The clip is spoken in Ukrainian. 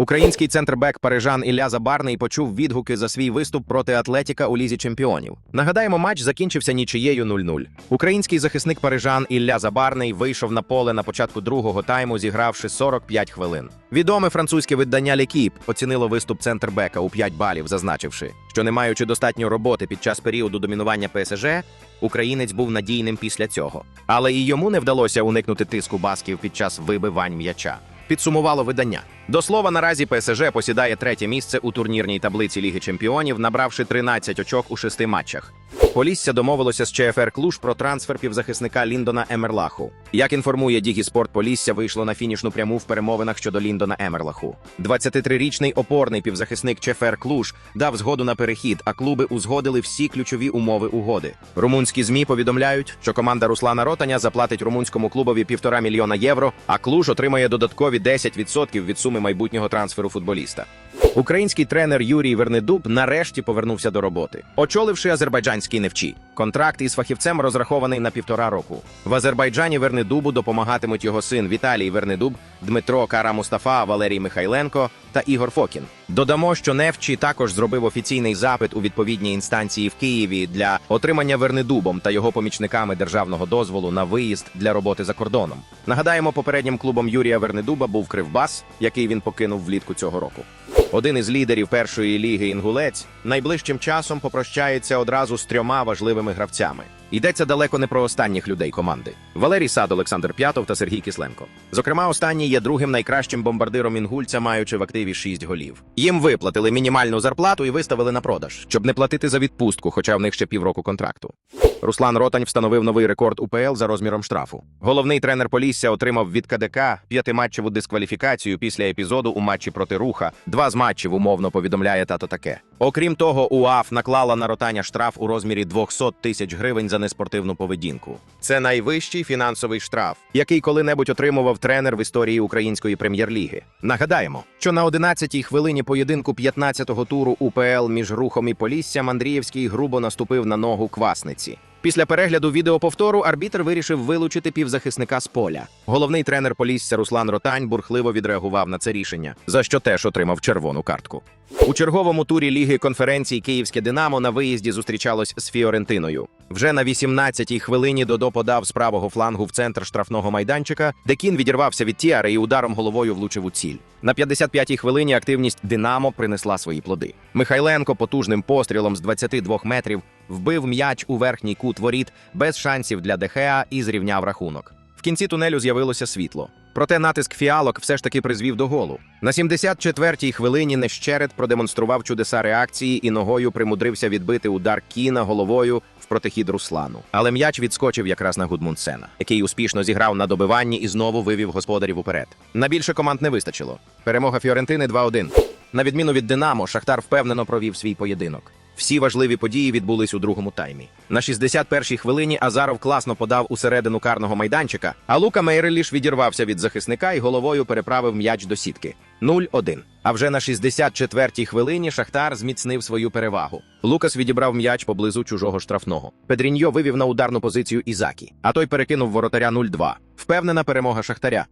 Український центрбек парижан Ілля Забарний почув відгуки за свій виступ проти Атлетіка у лізі чемпіонів. Нагадаємо, матч закінчився нічиєю 0-0. Український захисник парижан Ілля Забарний вийшов на поле на початку другого тайму, зігравши 45 хвилин. Відоме французьке видання Лікіп оцінило виступ центрбека у 5 балів, зазначивши, що не маючи достатньо роботи під час періоду домінування ПСЖ, українець був надійним після цього. Але і йому не вдалося уникнути тиску басків під час вибивань м'яча. Підсумувало видання. До слова, наразі ПСЖ посідає третє місце у турнірній таблиці Ліги Чемпіонів, набравши 13 очок у шести матчах. Полісся домовилося з ЧФР Клуж про трансфер півзахисника Ліндона Емерлаху. Як інформує Дігіспорт, Полісся вийшло на фінішну пряму в перемовинах щодо Ліндона Емерлаху. 23-річний опорний півзахисник ЧФР Клуж дав згоду на перехід, а клуби узгодили всі ключові умови угоди. Румунські змі повідомляють, що команда Руслана Ротаня заплатить румунському клубові півтора мільйона євро, а Клуж отримає додаткові 10% від суми майбутнього трансферу футболіста. Український тренер Юрій Вернедуб нарешті повернувся до роботи, очоливши азербайджанський невчі. Контракт із фахівцем розрахований на півтора року. В Азербайджані Вернедубу допомагатимуть його син Віталій Вернедуб, Дмитро Кара Мустафа, Валерій Михайленко та Ігор Фокін. Додамо, що Невчі також зробив офіційний запит у відповідній інстанції в Києві для отримання Вернедубом та його помічниками державного дозволу на виїзд для роботи за кордоном. Нагадаємо, попереднім клубом Юрія Вернедуба був Кривбас, який він покинув влітку цього року. Один із лідерів першої ліги Інгулець найближчим часом попрощається одразу з трьома важливими гравцями. Йдеться далеко не про останніх людей команди: Валерій Сад, Олександр П'ятов та Сергій Кисленко. Зокрема, останній є другим найкращим бомбардиром інгульця, маючи в активі 6 голів. Їм виплатили мінімальну зарплату і виставили на продаж, щоб не платити за відпустку, хоча в них ще півроку контракту. Руслан Ротань встановив новий рекорд УПЛ за розміром штрафу. Головний тренер Полісся отримав від КДК п'ятиматчеву дискваліфікацію після епізоду у матчі проти руха. Два з матчів умовно повідомляє тато таке. Окрім того, УАФ наклала на ротання штраф у розмірі 200 тисяч гривень за неспортивну поведінку. Це найвищий фінансовий штраф, який коли-небудь отримував тренер в історії української прем'єр-ліги. Нагадаємо, що на 11-й хвилині поєдинку 15-го туру УПЛ між рухом і Поліссям Андрієвський грубо наступив на ногу квасниці. Після перегляду відеоповтору арбітр вирішив вилучити півзахисника з поля. Головний тренер Полісся Руслан Ротань бурхливо відреагував на це рішення, за що теж отримав червону картку. У черговому турі ліги конференцій Київське Динамо на виїзді зустрічалось з Фіорентиною. Вже на 18-й хвилині Додо подав з правого флангу в центр штрафного майданчика, де кін відірвався від Тіари і ударом головою влучив у ціль. На 55-й хвилині активність Динамо принесла свої плоди. Михайленко потужним пострілом з 22 метрів вбив м'яч у верхній кут воріт без шансів для Дехеа і зрівняв рахунок. В кінці тунелю з'явилося світло. Проте натиск фіалок все ж таки призвів до голу. На 74-й хвилині Нещерет продемонстрував чудеса реакції і ногою примудрився відбити удар кіна головою в протихід Руслану. Але м'яч відскочив якраз на Гудмунсена, який успішно зіграв на добиванні і знову вивів господарів уперед. На більше команд не вистачило. Перемога Фіорентини 2-1. На відміну від Динамо, Шахтар впевнено провів свій поєдинок. Всі важливі події відбулись у другому таймі. На 61-й хвилині Азаров класно подав у середину карного майданчика, а Лука Мейреліш відірвався від захисника і головою переправив м'яч до сітки. 0-1. А вже на 64-й хвилині Шахтар зміцнив свою перевагу. Лукас відібрав м'яч поблизу чужого штрафного. Педріньо вивів на ударну позицію Ізакі, а той перекинув воротаря 0-2. Впевнена перемога Шахтаря.